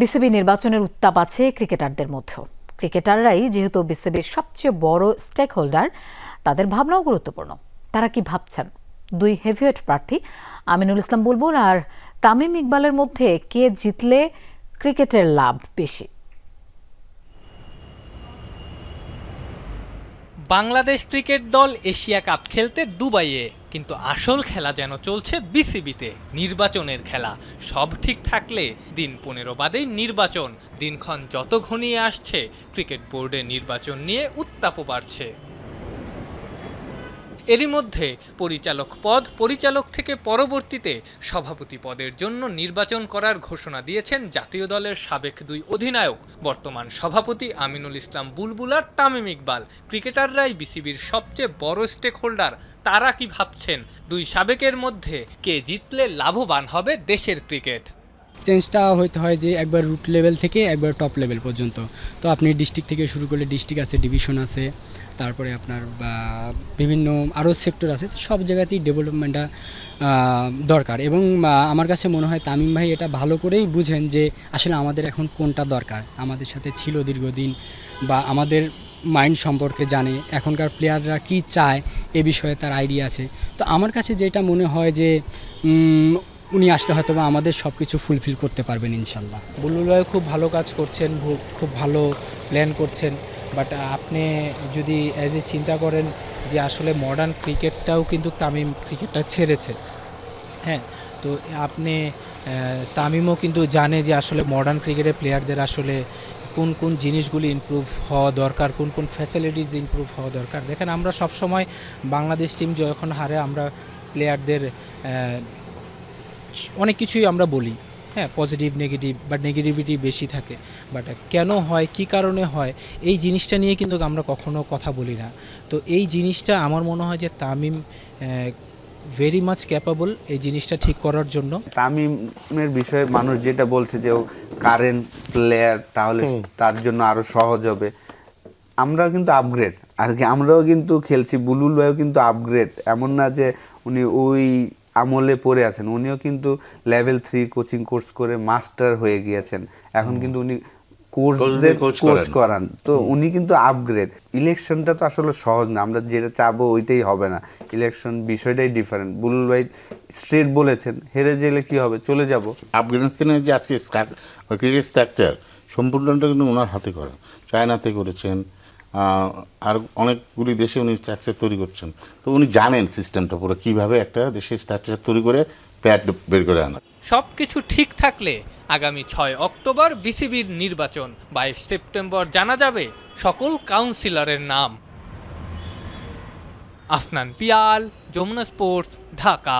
BCB নির্বাচনের উত্তাপ আছে ক্রিকেটারদের মধ্যেও। ক্রিকেটাররাই যেহেতু বিসিবির সবচেয়ে বড় স্টেক হোল্ডার তাদের ভাবনাও গুরুত্বপূর্ণ। তারা কি ভাবছেন? দুই হেভিওয়েট প্রার্থী, আমিনুল ইসলাম বুলবুল আর তামিম ইকবালের মধ্যে কে জিতলে ক্রিকেটের লাভ বেশি? বাংলাদেশ ক্রিকেট দল এশিয়া কাপ খেলতে দুবাইয়ে কিন্তু আসল খেলা যেন চলছে বিসিবিতে, নির্বাচনের খেলা। সব ঠিক থাকলে দিন পনেরো বাদেই নির্বাচন। দিনক্ষণ যত ঘনিয়ে আসছে, ক্রিকেট বোর্ডে নির্বাচন নিয়ে উত্তাপও বাড়ছে। এরই মধ্যে পরিচালক পদ পরিচালক থেকে পরবর্তীতে সভাপতি পদের জন্য নির্বাচন করার ঘোষণা দিয়েছেন জাতীয় দলের সাবেক দুই অধিনায়ক। বর্তমান সভাপতি আমিনুল ইসলাম বুলবুল আর তামিম ইকবাল। ক্রিকেটাররাই বিসিবির সবচেয়ে বড় স্টেক হোল্ডার তারা কি ভাবছেন? দুই সাবেকের মধ্যে কে জিতলে লাভবান হবে দেশের ক্রিকেট? চেঞ্জটা হইতে হয় যে একবার রুট লেভেল থেকে একবার টপ লেভেল পর্যন্ত। তো আপনি ডিস্ট্রিক্ট থেকে শুরু করলে ডিস্ট্রিক্ট আছে ডিভিশন আছে, তারপরে আপনার বিভিন্ন আরও সেক্টর আছে, সব জায়গাতেই ডেভেলপমেন্টটা দরকার। এবং আমার কাছে মনে হয় তামিম ভাই এটা ভালো করেই বুঝেন যে আসলে আমাদের এখন কোনটা দরকার। আমাদের সাথে ছিল দীর্ঘদিন, বা আমাদের মাইন্ড সম্পর্কে জানে, এখনকার প্লেয়াররা কি চায়, এ বিষয়ে তার আইডিয়া আছে। তো আমার কাছে যেটা মনে হয় যে উনি আসলে হয়তো বা আমাদের সব কিছু ফুলফিল করতে পারবেন ইনশাল্লাহ বুলবুল ভাই খুব ভালো কাজ করছেন খুব ভালো প্ল্যান করছেন বাট আপনি যদি অ্যাজ এ চিন্তা করেন যে আসলে মডার্ন ক্রিকেটটাও কিন্তু তামিম ক্রিকেটটা ছেড়েছে। হ্যাঁ তো আপনি তামিমও কিন্তু জানে যে আসলে মডার্ন ক্রিকেটের প্লেয়ারদের আসলে কোন কোন জিনিসগুলি ইমপ্রুভ হওয়া দরকার, কোন কোন ফ্যাসিলিটিস ইমপ্রুভ হওয়া দরকার। দেখেন আমরা সবসময় বাংলাদেশ টিম যখন হারে আমরা প্লেয়ারদের অনেক কিছুই আমরা বলি। হ্যাঁ পজিটিভ নেগেটিভ বা নেগেটিভিটি বেশি থাকে। বাট কেন হয় কি কারণে হয় এই জিনিসটা নিয়ে কিন্তু আমরা কখনো কথা বলি না। তো এই জিনিসটা আমার মনে হয় যে তামিম ভেরি মাচ ক্যাপাবল এই জিনিসটা ঠিক করার জন্য। তামিমের বিষয়ে মানুষ যেটা বলছে যে ও কারেন্ট প্লেয়ার তাহলে তার জন্য আরও সহজ হবে। আমরাও কিন্তু আপগ্রেড আর কি আমরাও কিন্তু খেলছি। বুলবুল ভাইও কিন্তু আপগ্রেড এমন না যে উনি ওই আমলে পড়ে আছেন। উনিও কিন্তু লেভেল থ্রি কোচিং কোর্স করে মাস্টার হয়ে গিয়েছেন। এখন কিন্তু উনি কোর্সদের কোচ করান। করান। তো উনি কিন্তু আপগ্রেড ইলেকশনটা তো আসলে সহজ না। আমরা যেটা চাবো ওইটাই হবে না। ইলেকশন বিষয়টাই ডিফারেন্ট বুলুল ভাই স্ট্রেট বলেছেন হেরে গেলে কি হবে? চলে যাব। আফগানিস্তানের যে আজকে ক্রিকেট স্ট্রাকচার সম্পূর্ণটা কিন্তু ওনার হাতে করা। চায়নাতে করেছেন আর অনেকগুলি দেশে উনি স্ট্রাকচার তৈরি করছেন। তো উনি জানেন সিস্টেমটা পুরো, কীভাবে একটা দেশের স্ট্রাকচার তৈরি করে প্যাট বের করে আনা। সব কিছু ঠিক থাকলে আগামী ছয় অক্টোবর বিসিবির নির্বাচন, বাইশ সেপ্টেম্বর জানা যাবে সকল কাউন্সিলরের নাম। আফনান পিয়াল, যমুনা স্পোর্টস ঢাকা।